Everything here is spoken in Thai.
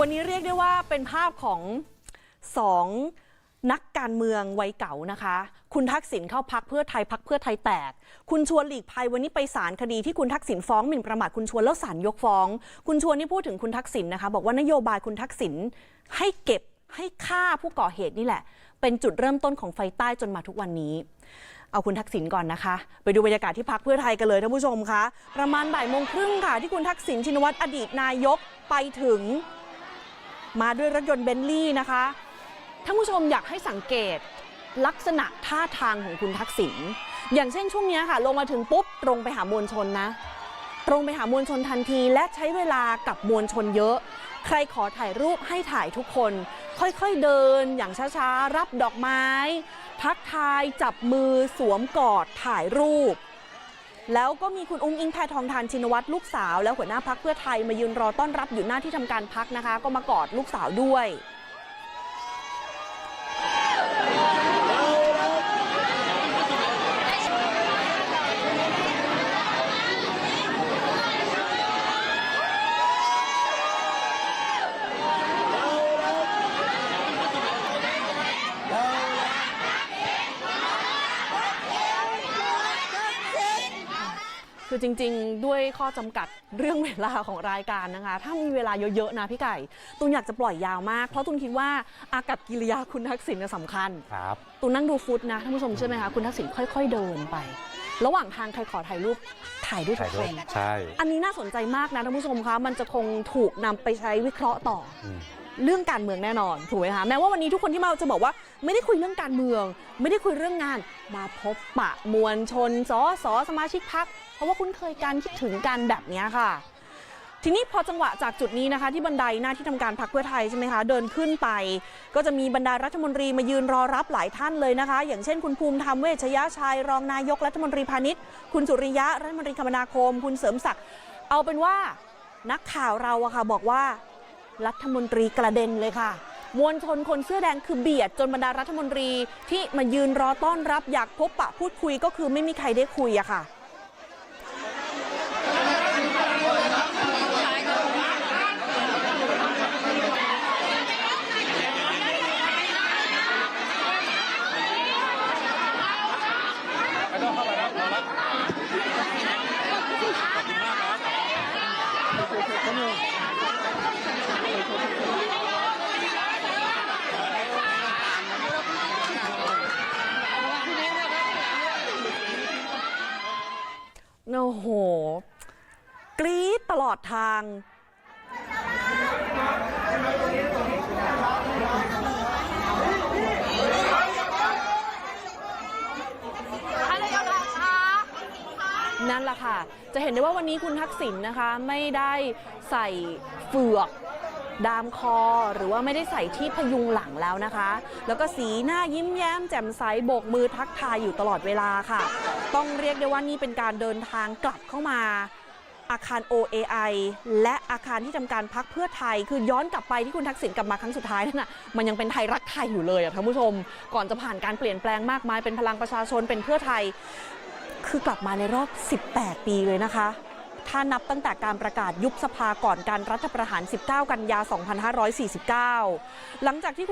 วันนี้เรียกได้ว่าเป็นภาพของสองนักการเมืองวัยเก่านะคะ คุณทักษิณเข้าพักเพื่อไทยพักเพื่อไทยแตก คุณชวนหลีกภัยวันนี้ไปศาลคดีที่คุณทักษิณฟ้องหมิ่นประมาทคุณชวนแล้วศาลยกฟ้อง คุณชวนนี่พูดถึงคุณทักษิณนะคะ บอกว่านโยบายคุณทักษิณให้เก็บให้ฆ่าผู้ก่อเหตุนี่แหละ เป็นจุดเริ่มต้นของไฟใต้จนมาทุกวันนี้ เอาคุณทักษิณก่อนนะคะ ไปดูบรรยากาศที่พักเพื่อไทยกันเลยท่านผู้ชมคะประมาณบ่ายโมงครึ่งค่ะที่คุณทักษิณชินวัตรอดีตนายกไปถึง มาด้วยรถยนต์เบนลี่นะคะท่านผู้ชมอยากให้สังเกตลักษณะท่าทางของคุณทักษิณอย่างเช่นช่วงนี้ค่ะ ลงมาถึงปุ๊บ ตรงไปหามวลชนนะ ตรงไปหามวลชนทันที และใช้เวลากับมวลชนเยอะ ใครขอถ่ายรูปให้ถ่ายทุกคน ค่อยๆเดินอย่างช้าๆ รับดอกไม้ ทักทายจับมือสวมกอดถ่ายรูป แล้วก็มีคุณอุ้งอิงแพทองทานชินวัตรลูกสาว แล้วหัวหน้าพักเพื่อไทยมายืนรอต้อนรับอยู่หน้าที่ทำการพักนะคะ ก็มากอดลูกสาวด้วย คือจริงๆ ด้วยข้อจำกัดเรื่องเวลาของรายการนะคะ ถ้ามีเวลาเยอะๆนะพี่ไก่ตุนอยากจะปล่อยยาวมาก เพราะตุนคิดว่าอากับกิริยาคุณทักษิณเนี่ยสำคัญครับตุนนั่งดูฟุตนะท่านผู้ชมใช่ไหมคะคุณทักษิณค่อย ๆ เดินไป ระหว่างทางใครขอถ่ายรูปถ่ายด้วยทุถ่ายกรูคปนใช่ อันนี้น่าสนใจมากนะท่านผู้ชมคะมันจะคงถูกนำไปใช้วิเคราะห์ต่ออืม เรื่องการเมืองแน่นอนถูกไหมคะแม้ว่าวันนี้ทุกคนที่มาจะบอกว่าไม่ได้คุยเรื่องการเมือง ไม่ได้คุยเรื่องงาน มาพบปะมวลชนสอสอสมาชิกพัก เพราะว่าคุ้นเคยกันคิดถึงกันแบบนี้ค่ะ ทีนี้พอจังหวะจากจุดนี้นะคะ ที่บันไดหน้าที่ทำการพักเพื่อไทยใช่ไหมคะเดินขึ้นไป ก็จะมีบรรดารัฐมนตรีมายืนรอรับหลายท่านเลยนะคะ อย่างเช่นคุณภูมิธรรมเวชยชัยรองนายกรัฐมนตรีพาณิชย์ คุณสุริยะรัฐมนตรีคมนาคม คุณเสริมศักดิ์เอาเป็นว่านักข่าวเราอะค่ะบอกว่า รัฐมนตรีกระเด็นเลยค่ะ มวลชนคนเสื้อแดงคือเบียดจนบรรดารัฐมนตรีที่มายืนรอต้อนรับอยากพบปะพูดคุยก็คือไม่มีใครได้คุยอะค่ะโอ้ โห กรี๊ดตลอดทาง นั่นแหละค่ะ จะเห็นได้ว่าวันนี้คุณทักษิณนะคะ ไม่ได้ใส่เฟือกดามคอหรือว่าไม่ได้ใส่ที่พยุงหลังแล้วนะคะ แล้วก็สีหน้ายิ้มแย้มแจ่มใสโบกมือทักทายอยู่ตลอดเวลาค่ะ ต้องเรียกได้ว่านี่เป็นการเดินทางกลับเข้ามาอาคาร OAI และอาคารที่ทำการพักเพื่อไทย คือย้อนกลับไปที่คุณทักษิณกลับมาครั้งสุดท้ายนั่นน่ะมันยังเป็นไทยรักไทยอยู่เลยอะท่านผู้ชม ก่อนจะผ่านการเปลี่ยนแปลงมากมายเป็นพลังประชาชนเป็นเพื่อไทย คือกลับมาในรอบ 18 ปีเลยนะคะ ถ้านับตั้งแต่การประกาศยุบสภาก่อนการรัฐประหาร 19 กันยา 2549 หลังจากที่